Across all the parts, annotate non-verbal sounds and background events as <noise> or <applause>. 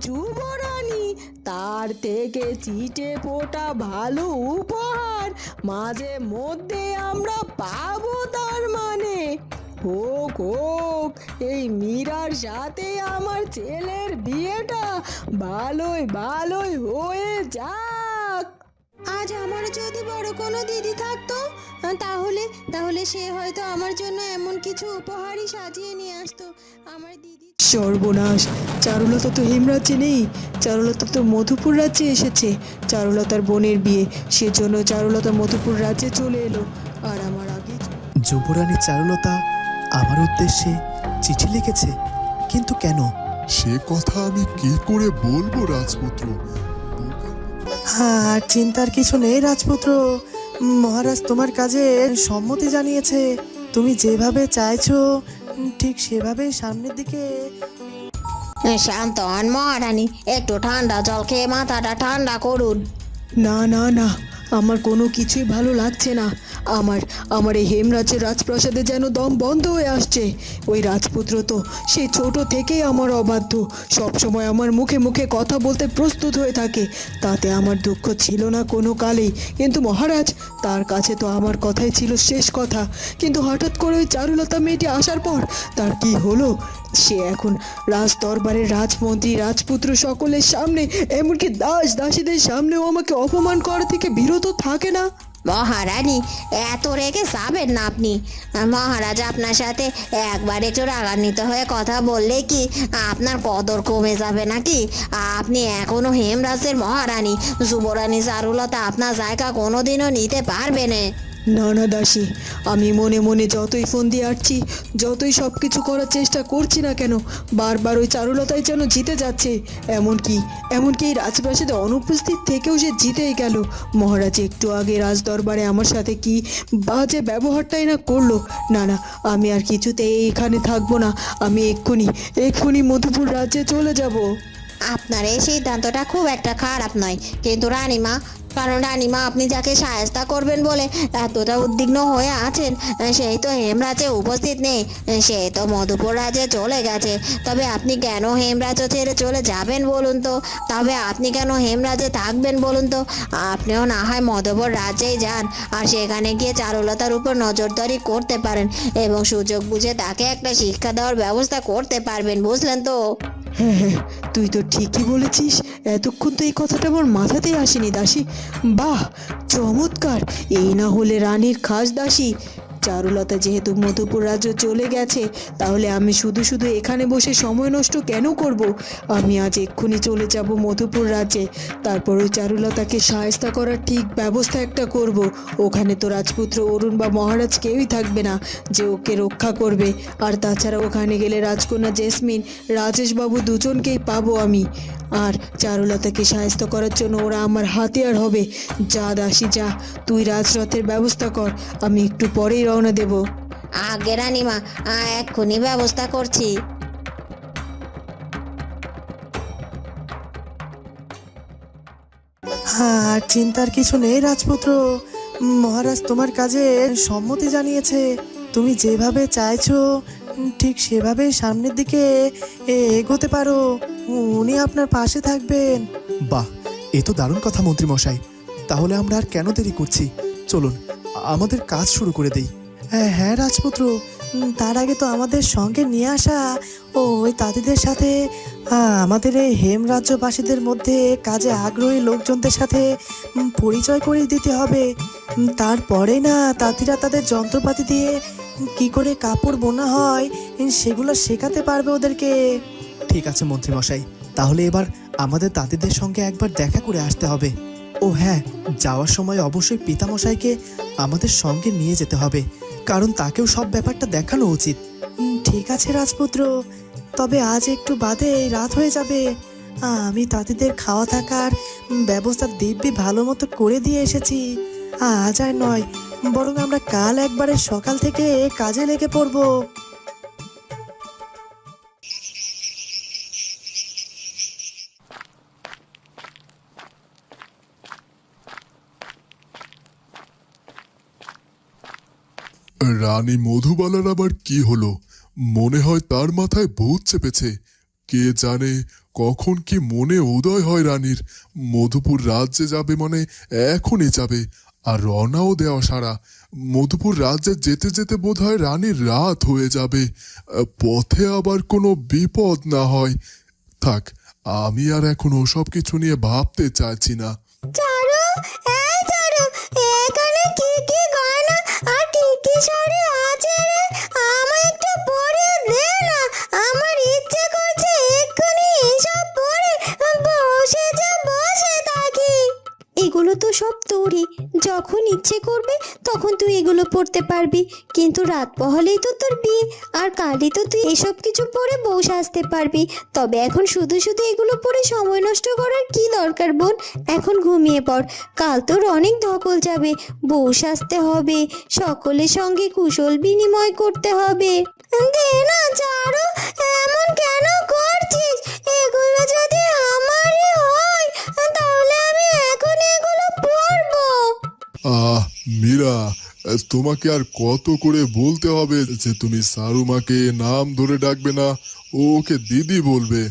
যুবরানী তার থেকে চিটে পোটা ভালো উপহার। মাঝে মধ্যে আমরা পাবো তার মানে। হোক হোক, এই মীরার সাথে আমার ছেলের বিয়েটা ভালোই ভালোই হয়ে যাক। আজ আমার যদি বড় কোনো দিদি থাকতো তাহলে তাহলে সে হয়তো আমার জন্য এমন কিছু উপহারই সাজিয়ে নিয়ে আসতো। আমার দিদি সর্বনাশ। চারুলতা তো হেমরাজ্যে নেই। চারুলতা তো মধুপুর রাজ্যে এসেছে। চারুলতার বোনের বিয়ে। সেজন্য চারুলতা মধুপুর রাজ্যে চলে এলো। আর আমার আগে যুবরানী চারুলতা আমার উদ্দেশ্যে চিঠি লিখেছে। কিন্তু কেন? সে কথা আমি কি করে বলব রাজপুত্র? আর চিন্তার কিছু নেই রাজপুত্র। মহারাজ তোমার কাজে সম্মতি জানিয়েছে। তুমি যেভাবে চাইছো ঠিক সেভাবে সামনের দিকে শান্ত হন মহারানী একটু ঠান্ডা জল খেয়ে মাথাটা ঠান্ডা করুন। না না না আমার কোনো কিছুই ভালো লাগছে না। আমার আমার এই হেমরাজের রাজপ্রাসাদে যেন দম বন্ধ হয়ে আসছে। ওই রাজপুত্র তো সেই ছোট থেকেই আমার অবাধ্য। সবসময় আমার মুখে মুখে কথা বলতে প্রস্তুত হয়ে থাকে। তাতে আমার দুঃখ ছিল না কোনো কালেই। কিন্তু মহারাজ, তার কাছে তো আমার কথাই ছিল শেষ কথা। কিন্তু হঠাৎ করে ওই চারুলতা মেয়েটি আসার পর তার কি হলো? সে এখন রাজ দরবারের রাজমন্ত্রী, রাজপুত্র সকলের সামনে, এমনকি দাস দাসীদের সামনেও আমাকে অপমান করা থেকে বিরত থাকে না। মহারানী, এত রেগে যাবেন না আপনি। মহারাজ আপনার সাথে একবারে একটু রাগান্বিত হয়ে কথা বললে কি আপনার কদর কমে যাবে নাকি? আপনি এখনও হেমরাজের মহারানী, যুবরানী চারুলতা আপনার জায়গা কোনোদিনও নিতে পারবে না। না না, দাসী, আমি মনে মনে যতই ফোন দিয়ে আসছি যতই সব কিছু করার চেষ্টা করছি না কেন, বারবার ওই চারুলতাই যেন জিতে যাচ্ছে। এমনকি এমনকি এই রাজপ্রাসাদে অনুপস্থিত থেকেও সে জিতেই গেল। মহারাজ, একটু আগে রাজদরবারে আমার সাথে কি বাজে ব্যবহারটাই না করল? না না, আমি আর কিছুতে এখানে থাকব না, আমি এক্ষুনি এক্ষুনি মধুপুর রাজ্যে চলে যাব। আপনার এই সিদ্ধান্তটা খুব একটা খারাপ নয়। কিন্তু রানীমা, কারণ রানীমা, আপনি যাকে সায়স্তা করবেন বলে এতটা উদ্বিগ্ন হয়ে আছেন, সেই তো হেমরাজে উপস্থিত নেই। সে তো মধুপুর রাজে চলে গেছে। তবে আপনি কেন হেমরাজ্য ছেড়ে চলে যাবেন বলুন তো? তবে আপনি কেন হেমরাজে থাকবেন বলুন তো? আপনিও না হয় মধুপুর রাজ্যেই যান, আর সেখানে গিয়ে চারুলতার উপর নজরদারি করতে পারেন এবং সুযোগ বুঝে তাকে একটা শিক্ষা দেওয়ার ব্যবস্থা করতে পারবেন, বুঝলেন তো? হ্যাঁ <laughs> হ্যাঁ তুই তো ঠিকই বলেছিস, এতক্ষণ তো এই কথাটা আমার মাথাতেই আসেনি দাসী। বাহ, চমৎকার, এই না হলে রানীর খাস দাসী। চারুলতা যেহেতু মধুপুর রাজ্য চলে গেছে, তাহলে আমি শুধু শুধু এখানে বসে সময় নষ্ট কেন করব? আমি আজ এক্ষুনি চলে যাব মধুপুর রাজ্যে। তারপর ওই চারুলতাকে সায়স্তা করার ঠিক ব্যবস্থা একটা করব। ওখানে তো রাজপুত্র অরুণ বা মহারাজ কেউই থাকবে না, যে ওকে রক্ষা করবে। আর তাছাড়া ওখানে গেলে রাজকন্যা জেসমিন, রাজেশবাবু দুজনকেই পাবো আমি। আর চারুলতাকে সাহায্য করার জন্য ওরা আমার হাতিয়ার হবে। যা দাসী, যা, তুই রাজরথের ব্যবস্থা কর। আমি একটু পরেই রওনা দেব। আগে রানীমা এক্ষুনি ব্যবস্থা করছি। আর চিন্তার কিছু নেই রাজপুত্র। মহারাজ তোমার কাজে সম্মতি জানিয়েছে। তুমি যেভাবে চাইছো ঠিক সেভাবে সামনের দিকে এ- এগোতে পারো। উনি আপনার পাশে থাকবেন। বাহ এ তো দারুণ কথা মন্ত্রী মশাই তাহলে আমরা আর কেন দেরি করছি? চলুন আমাদের কাজ শুরু করে দেই। হ্যাঁ হ্যাঁ রাজপুত্র। তার আগে তো আমাদের সঙ্গে নিয়ে আসা। ও, ওই তাঁতিদের সাথে আমাদের এই হেমরাজ্যবাসীদের মধ্যে কাজে আগ্রহী লোকজনদের সাথে পরিচয় করিয়ে দিতে হবে। তারপরে না, তাঁতিরা তাদের যন্ত্রপাতি দিয়ে কি করে কাপড় বোনা হয় সেগুলো শেখাতে পারবে ওদেরকে। ঠিক আছে, মন্ত্রীমশাই। তাহলে এবার আমাদের তাঁতিদের সঙ্গে একবার দেখা করে আসতে হবে। ও হ্যাঁ যাওয়ার সময় অবশ্যই পিতামশাইকে আমাদের সঙ্গে নিয়ে যেতে হবে। কারণ তাকেও সব ব্যাপারটা দেখানো উচিত। ঠিক আছে রাজপুত্র, তবে আজ একটু বাদে রাত হয়ে যাবে। আমি তাঁতিদের খাওয়া থাকার ব্যবস্থা দিব্যি ভালো মতো করে দিয়ে এসেছি। আজ আর নয়, বরং আমরা কাল একবারে সকাল থেকে কাজে লেগে পড়ব। রানী মধুবালার আবার কি হলো? মনে হয় তার মাথায় ভূত চেপেছে। কে জানে কখন কি মনে উদয় হয় রানীর। মধুপুর রাজ্যে যাবে মানে এখনই যাবে, আর রওনাও দেওয়া সারা। মধুপুর রাজ্যে যেতে যেতে বোধ হয় রানীর রাত হয়ে যাবে। পথে আবার কোনো বিপদ না হয়। থাক, আমি আর এখন ওসব কিছু নিয়ে ভাবতে চাইছি না। পড়তে পারবি। কিন্তু রাত পহলেই তো তোর বিয়ে। আর কালই তো তুই এসব কিছু পরে বউ সাজতে পারবি। তবে এখন শুধু শুধু এগুলো পরে সময় নষ্ট করার কি দরকার বোন? এখন ঘুমিয়ে পড়। কাল তোর অনেক ধকল যাবে। বউ সাজতে হবে। সকলের সঙ্গে কুশল বিনিময় করতে হবে। দে তোমাকে আর কত করে বলতে হবে যে তুমি সারুমাকে নাম ধরে ডাকবে না ও ওকে দিদি বলবে।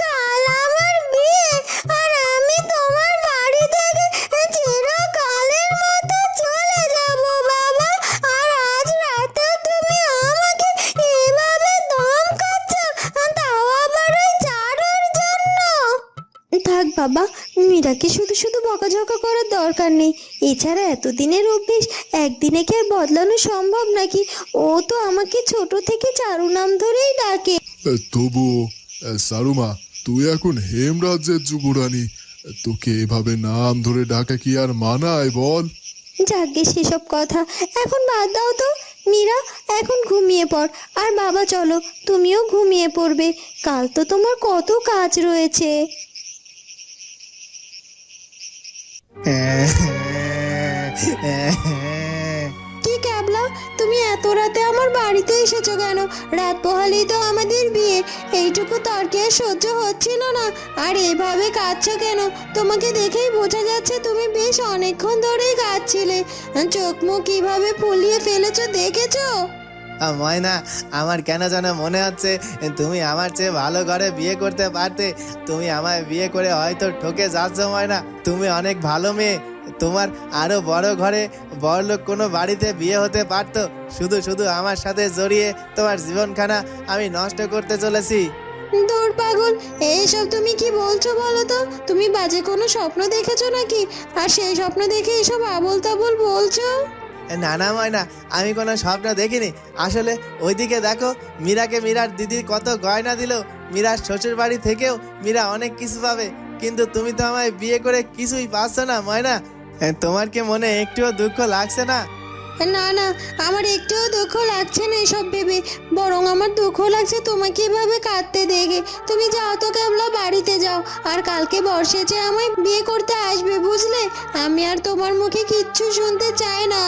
কাল আমার বিয়ে আর আমি তোমার বাড়ি থেকে চিরকালের মতো চলে যাব বাবা। মীরাকে শুধু শুধু বকাঝকা করার দরকার নেই? এছাড়া এতদিনের অভ্যেস একদিনে কি আর বদলানো সম্ভব নাকি? ও তো আমাকে ছোট থেকে চারু নাম ধরেই ডাকে। তবু সারুমা তুই এখন হেমরাজ্যের যুবরানী। তোকে এভাবে নাম ধরে ডাকা কি আর মানায় বল? যাকে সেসব কথা এখন বাদ দাও তো। মীরা এখন ঘুমিয়ে পড়। আর বাবা চলো তুমিও ঘুমিয়ে পড়বে। কাল তো তোমার কত কাজ রয়েছে। কি ক্যাবলা? তুমি এত রাতে আমার বাড়িতে এসেছ কেন? রাত পোহালেই তো আমাদের বিয়ে। এইটুকু তর্কে সহ্য হচ্ছিল না। আর এভাবে কাঁদছো কেন? তোমাকে দেখেই বোঝা যাচ্ছে তুমি বেশ অনেকক্ষণ ধরেই কাঁদছিলে। চোখ মুখ কীভাবে ফুলিয়ে ফেলেছো দেখেছ? ময়না, আমার কেন যেন মনে হচ্ছে তুমি আমার চেয়ে ভালো ঘরে বিয়ে করতে পারতে। তুমি আমায় বিয়ে করে হয়তো ঠকে যাচ্ছ ময়না। তুমি অনেক ভালো মেয়ে। তোমার আরও বড় ঘরে বড়লোক কোনো বাড়িতে বিয়ে হতে পারতো। শুধু শুধু আমার সাথে জড়িয়ে তোমার জীবনখানা আমি নষ্ট করতে চলেছি। দূর পাগল, এইসব তুমি কি বলছো বলো তো? তুমি বাজে কোনো স্বপ্ন দেখেছ নাকি? আর সেই স্বপ্ন দেখে এসব আবল তাবল বলছো? না না, ময়না, আমি কোনো স্বপ্ন দেখিনি। আসলে ওইদিকে দেখো, মীরাকে মীরার দিদি কত গয়না দিল। মীরার শ্বশুর বাড়ি থেকেও মীরা অনেক কিছু পাবে। কিন্তু তুমি তো আমায় বিয়ে করে কিছুই পাচ্ছ না, ময়না। তোমার কি মনে একটুও দুঃখ লাগছে না? না না, আমার একটুও দুঃখ লাগছে না এসব ভেবে। বরং আমার দুঃখ লাগছে তোমাকে এভাবে কাঁদতে দেখে। তুমি যাও তো কেবলা বাড়িতে যাও। আর কালকে বর্ষে যে আমায় বিয়ে করতে আসবে, বুঝলে? আমি আর তোমার মুখে কিচ্ছু শুনতে চাই না।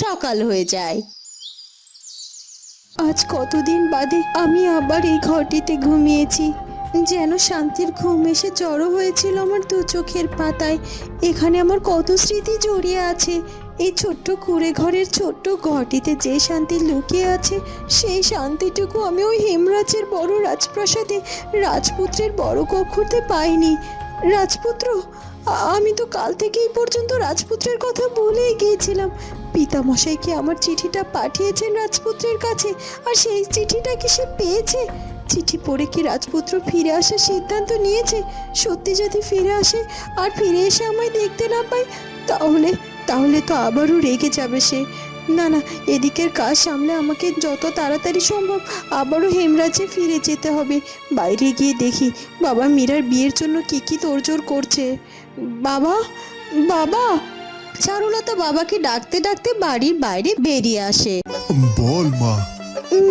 সকাল হয়ে যায়। আজ কতদিন বাদে আমি আবার এই ঘরটিতে ঘুমিয়েছি। যেন শান্তির ঘুম এসে জড়ো হয়েছিল আমার দু চোখের পাতায়। এখানে আমার কত স্মৃতি জড়িয়ে আছে। এই ছোট্ট কুড়ে ঘরের ছোট্ট ঘরটিতে যে শান্তি লুকিয়ে আছে, সেই শান্তিটুকু আমি ওই হেমরাজের বড় রাজপ্রাসাদে রাজপুত্রের বড় কক্ষতে পাইনি। রাজপুত্র আমি তো কাল থেকে এই পর্যন্ত রাজপুত্রের কথা বলেই গিয়েছিলাম। পিতামশাই কি আমার চিঠিটা পাঠিয়েছেন রাজপুত্রের কাছে? আর সেই চিঠিটা কি সে পেয়েছে? চিঠি পড়ে কি রাজপুত্র ফিরে আসার সিদ্ধান্ত নিয়েছে? সত্যি যদি ফিরে আসে আর ফিরে এসে আমায় দেখতে না পায়, তাহলে তাহলে তো আবারও রেগে যাবে সে। না না, এদিকের কাজ সামলে আমাকে যত তাড়াতাড়ি সম্ভব আবারও হেমরাজে ফিরে যেতে হবে। বাইরে গিয়ে দেখি বাবা মীরার বিয়ের জন্য কি কি তোড়জোড় করছে। বাবা বাবা! চারুলতা বাবাকে ডাকতে ডাকতে বাড়ির বাইরে বেরিয়ে আসে। বল মা।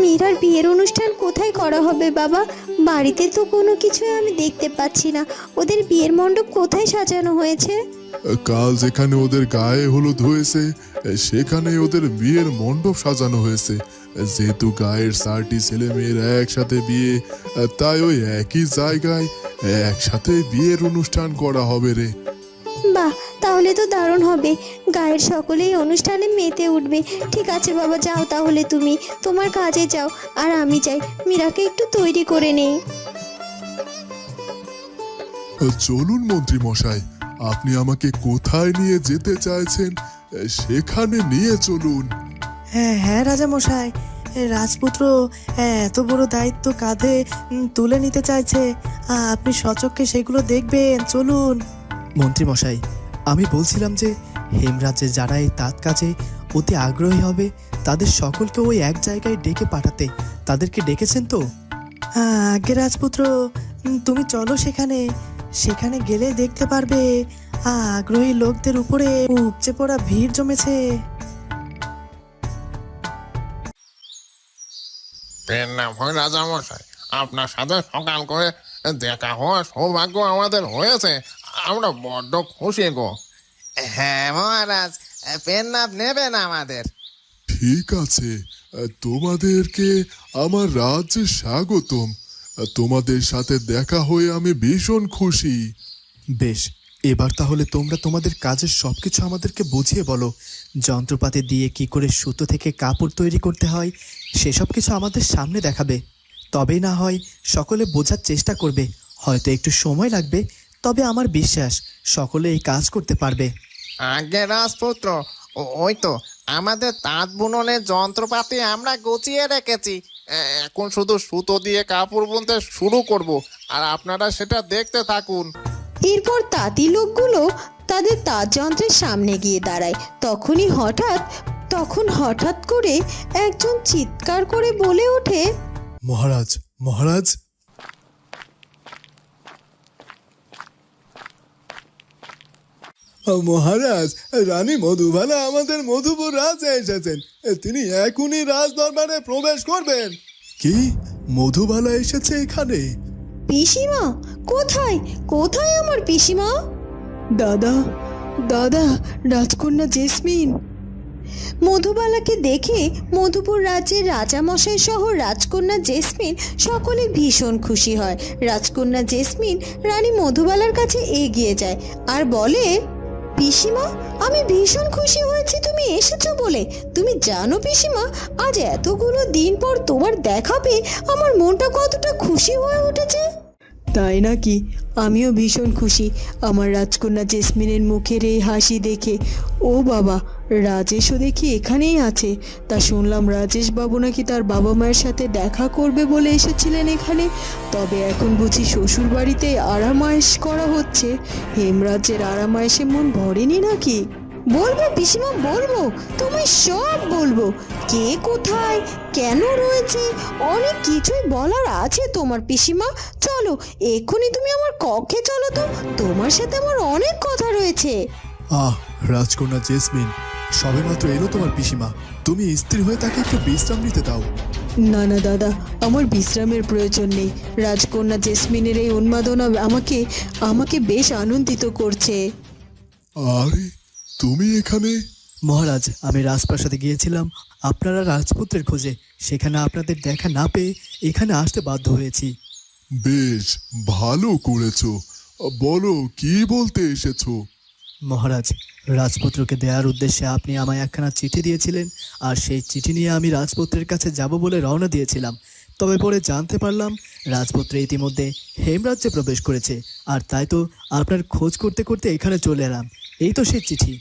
মীরার বিয়ের অনুষ্ঠান কোথায় করা হবে বাবা? বাড়িতে তো কোনো কিছুই আমি দেখতে পাচ্ছি না। ওদের বিয়ের মণ্ডপ কোথায় সাজানো হয়েছে? কাল যেখানে ওদের গায়ে হলুদ হয়েছে সেখানে ওদের বিয়ের মণ্ডপ সাজানো হয়েছে। যেহেতু গায়ের চারটি ছেলে মেয়ের একসাথে বিয়ে তাই ওই একই জায়গায় একসাথে বিয়ের অনুষ্ঠান করা হবে রে। বাহ তাহলে তো দারুণ হবে। গায়ের সকলেই অনুষ্ঠানে মেতে উঠবে। ঠিক আছে বাবা যাও তাহলে তুমি। তোমার কাজে যাও। আর আমি যাই। মীরাকে একটু তৈরি করে নেই চলুন মন্ত্রী মশাই। আপনি আমাকে কোথায় নিয়ে যেতে চাইছেন? সেখানে নিয়ে চলুন। হ্যাঁ হ্যাঁ রাজা মশাই। রাজপুত্র হ্যাঁ, এত বড় দায়িত্ব কাঁধে তুলে নিতে চাইছে। আপনি সচক্ষে সেগুলো দেখবেন। চলুন। মন্ত্রী মশাই আমি বলছিলাম যে, হেমরাজ্যে যারা এই তাঁত কাজে অতি আগ্রহী হবে, তাদের সকলকে ওই এক জায়গায় ডেকে পাঠাতে। তাদেরকে ডেকেছেন তো? হ্যাঁ আগে রাজপুত্র তুমি চলো সেখানে। সেখানে গেলে দেখতে পারবে আগ্রহী লোকদের উপরে উপচে পড়া ভিড় জমেছে। রাজামশাই। আপনার সাথে সকাল করে দেখা হওয়ার সৌভাগ্য আমাদের হয়েছে। আমরা বড্ড খুশি গো। হ্যাঁ মহারাজ পেন নাপ নেবেন আমাদের। ঠিক আছে তোমাদেরকে আমার রাজ্যে স্বাগতম। তোমাদের সাথে দেখা হয়ে আমি ভীষণ খুশি। বেশ এবার তাহলে তোমরা তোমাদের কাজের সবকিছু আমাদেরকে বুঝিয়ে বলো। যন্ত্রপাতি দিয়ে কি করে সুতো থেকে কাপড় তৈরি করতে হয় সেসব কিছু আমাদের সামনে দেখাবে। তবেই না হয় সকলে বোঝার চেষ্টা করবে হয়তো একটু সময় লাগবে তবে আমার বিশ্বাস সকলে এই কাজ করতে পারবে। আগে রাজপুত্র ও- ওই তো আমাদের তাঁত বুননের যন্ত্রপাতি আমরা গুছিয়ে রেখেছি। এখন শুধু সুতো দিয়ে কাপড় বুনতে শুরু করব আর আপনারা সেটা দেখতে থাকুন। এরপর তাঁতি লোকগুলো তাদের তাঁত যন্ত্রের সামনে গিয়ে দাঁড়ায়। তখনই হঠাৎ তখন হঠাৎ করে একজন চিৎকার করে বলে ওঠে মহারাজ মহারাজ মহারাজ রানী মধুবালা আমাদের মধুপুর রাজে এসেছেন। তিনি এখনই রাজ দরবারে প্রবেশ করবেন। কি? মধুবালা এসেছে এখানে? পিসিমা কোথায়? কোথায় আমার পিসিমা? দাদা দাদা রাজকন্যা জেসমিন। মধুবালাকে দেখে মধুপুর রাজ্যের রাজামশাই সহ রাজকন্যা জেসমিন সকলে ভীষণ খুশি হয়। রাজকন্যা জেসমিন রানী মধুবালার কাছে এগিয়ে যায় আর বলে পিসিমা, আমি ভীষণ খুশি হয়েছি তুমি এসেছ বলে। তুমি জানো পিসিমা, আজ এতগুলো দিন পর তোমার দেখা পেয়ে আমার মনটা কতটা খুশি হয়ে উঠেছে। তাই নাকি? আমিও ভীষণ খুশি। আমার রাজকন্যা জেসমিনের মুখের এই হাসি দেখে। ও বাবা রাজেশও দেখি এখানেই আছে। তা শুনলাম রাজেশ বাবু নাকি তার বাবা মায়ের সাথে দেখা করবে বলে এসেছিলেন এখানে। তবে এখন বুঝি শ্বশুর বাড়িতে আরামায়েশ করা হচ্ছে। হেমরাজের আরামায়েশে মন ভরেনি নাকি? বলব পিসিমা, বলব। তুমি সব বলব। কে কোথায়, কেন রয়েছে, অনেক কিছুই বলার আছে তোমার পিসিমা। চলো, এক্ষুনি তুমি আমার কক্ষে চলো তো। তোমার সাথে আমার অনেক কথা রয়েছে। আহ, রাজকন্যা জেসমিন সবেমাত্র এলো তোমার পিসিমা। তুমি স্ত্রী হয়ে তাকে একটু বিশ্রাম নিতে দাও। না না দাদা আমার বিশ্রামের প্রয়োজন নেই। রাজকন্যা জেসমিনের এই উন্মাদনা আমাকে আমাকে বেশ আনন্দিত করছে। আরে তুমি এখানে? মহারাজ আমি রাজপ্রাসাদে গিয়েছিলাম। আপনারা রাজপুত্রের খোঁজে। সেখানে আপনাদের দেখা না পেয়ে এখানে আসতে বাধ্য হয়েছি। বেশ ভালো করেছ। বলো কি বলতে এসেছ? মহারাজ রাজপুত্রকে দেওয়ার উদ্দেশ্যে আপনি আমায় একখানা চিঠি দিয়েছিলেন, আর সেই চিঠি নিয়ে আমি রাজপুত্রের কাছে যাব বলে রওনা দিয়েছিলাম। তবে পরে জানতে পারলাম, রাজপুত্র ইতিমধ্যে হেমরাজ্যে প্রবেশ করেছে, আর তাই তো আপনার খোঁজ করতে করতে এখানে চলে এলাম। এই তো সেই চিঠি।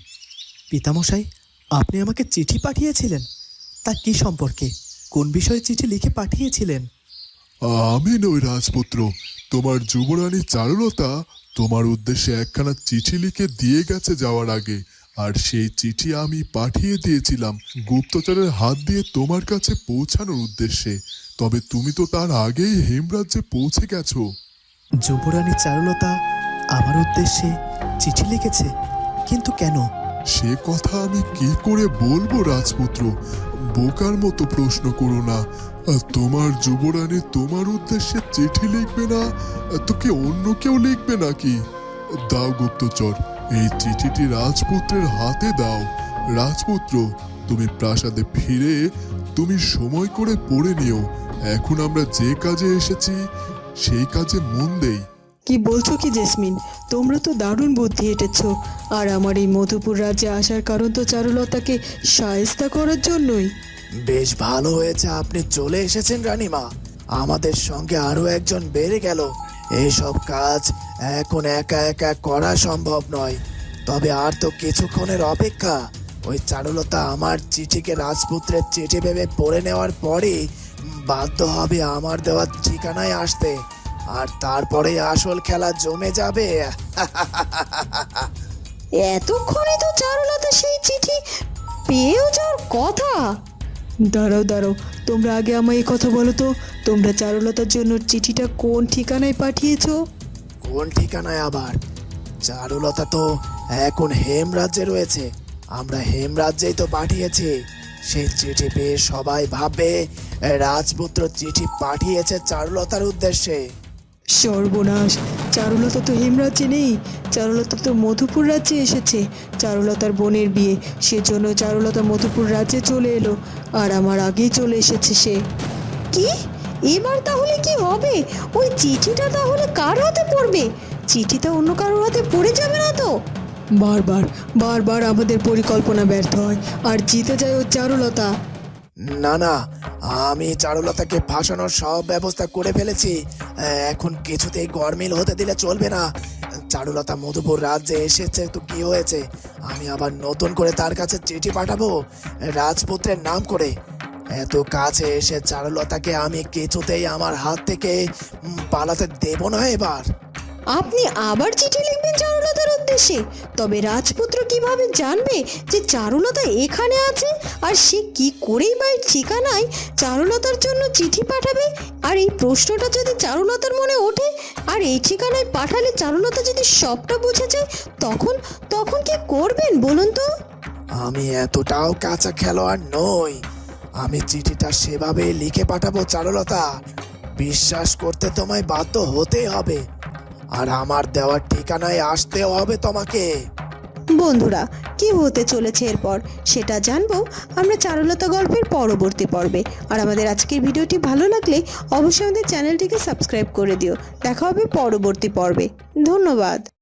পিতামশাই, আপনি আমাকে চিঠি পাঠিয়েছিলেন? তা কি সম্পর্কে? কোন বিষয়ে চিঠি লিখে পাঠিয়েছিলেন? আমি নই রাজপুত্র। তোমার যুবরানী চারুলতা তোমার উদ্দেশ্যে একখানা চিঠি লিখে দিয়ে গেছে যাওয়ার আগে আর সেই চিঠি আমি পাঠিয়ে দিয়েছিলাম গুপ্তচরের হাত দিয়ে তোমার কাছে পৌঁছানোর উদ্দেশ্যে। তবে তুমি তো তার আগেই হেমরাজ্যে পৌঁছে গেছো। যুবরানী চারুলতা আমার উদ্দেশ্যে চিঠি লিখেছে কিন্তু কেন? সে কথা আমি কি করে বলব রাজপুত্র? বোকার মতো প্রশ্ন করো না। তোমার যুবরানী তোমার উদ্দেশ্যে চিঠি লিখবে না? তোকে অন্য কেউ লিখবে নাকি? দাও গুপ্তচর, এই চিঠিটি রাজপুত্রের হাতে দাও। রাজপুত্র, তুমি প্রাসাদে ফিরে তুমি সময় করে পড়ে নিও। এখন আমরা যে কাজে এসেছি, সেই কাজে মন দেই। কি বলছো কি জেসমিন? তোমরা তো দারুণ বুদ্ধি এঁটেছো। আর আমার এই মধুপুর রাজ্যে আসার কারণ তো চারুলতাকে সায়স্তা করার জন্যই। বেশ ভালো হয়েছে, আপনি চলে এসেছেন রানীমা। আমাদের সঙ্গে আরও একজন বেড়ে গেল। এইসব কাজ এখন একা একা করা সম্ভব নয়। তবে আর তো কিছুক্ষণের অপেক্ষা। ওই চারুলতা আমার চিঠিকে রাজপুত্রের চিঠি ভেবে পড়ে নেওয়ার পরে বাধ্য হবে আমার দেওয়ার ঠিকানায় আসতে। আর তারপরে আসল খেলা জমে যাবে। এতক্ষণে তো চারুলতা সেই চিঠি পেয়েও যাওয়ার কথা। দাঁড়াও দাঁড়াও। তোমরা আগে আমায় এই কথা বলো তো। তোমরা চারুলতার জন্য চিঠিটা কোন ঠিকানায় পাঠিয়েছ? কোন ঠিকানায় আবার? চারুলতা তো এখন হেম রাজ্যে রয়েছে। আমরা হেম রাজ্যেই তো পাঠিয়েছি। সেই চিঠি পেয়ে সবাই ভাববে, রাজপুত্র চিঠি পাঠিয়েছে চারুলতার উদ্দেশ্যে। সর্বনাশ। চারুলতা তো হেমরাজ্যে নেই। চারুলতা তো মধুপুর রাজ্যে এসেছে। চারুলতার বোনের বিয়ে। সেজন্য চারুলতা মধুপুর রাজ্যে চলে এলো। আর আমার আগেই চলে এসেছে সে। কি? এবার তাহলে কি হবে? ওই চিঠিটা তাহলে কার হাতে পড়বে? চিঠিটা অন্য কারোর হাতে পড়ে যাবে না তো? বারবার বারবার আমাদের পরিকল্পনা ব্যর্থ হয়। আর জিতে যায় ও চারুলতা। না না, আমি চারুলতাকে ফাঁসানোর সব ব্যবস্থা করে ফেলেছি। এখন কিছুতেই গরমিল হতে দিলে চলবে না। চারুলতা মধুপুর রাজ্যে এসেছে, তো কি হয়েছে? আমি আবার নতুন করে তার কাছে চিঠি পাঠাবো, রাজপুত্রের নাম করে। এত কাছে এসে চারুলতাকে আমি কিছুতেই আমার হাত থেকে পালাতে দেব না এবার। আপনি আবার চিঠি লিখবেন উদ্দেশ্যে তবে রাজপুত্র কীভাবে জানবে যে চারুলতা এখানে আছে? আর সে কি করেই বা ঠিকানায় চারুলতার জন্য চিঠি পাঠাবে? আর এই প্রশ্নটা যদি চারুলতার মনে ওঠে, আর এই ঠিকানায় পাঠালে চারুলতা যদি সবটা বুঝে যায়, তখন তখন কি করবেন বলুন তো? আমি এতটাও কাঁচা খেলোয়াড় নই। আমি চিঠিটা সেভাবে লিখে পাঠাবো চারুলতা। বিশ্বাস করতে তোমায় বাধ্য হতেই হবে। আর আমার দেওয়ার ঠিকানায় আসতেও হবে তোমাকে। বন্ধুরা, কি হতে চলেছে এরপর? সেটা জানব আমরা চারুলতা গল্পের পরবর্তী পর্বে। আর আমাদের আজকের ভিডিওটি ভালো লাগলে অবশ্যই আমাদের চ্যানেলটিকে সাবস্ক্রাইব করে দিও। দেখা হবে পরবর্তী পর্বে। ধন্যবাদ।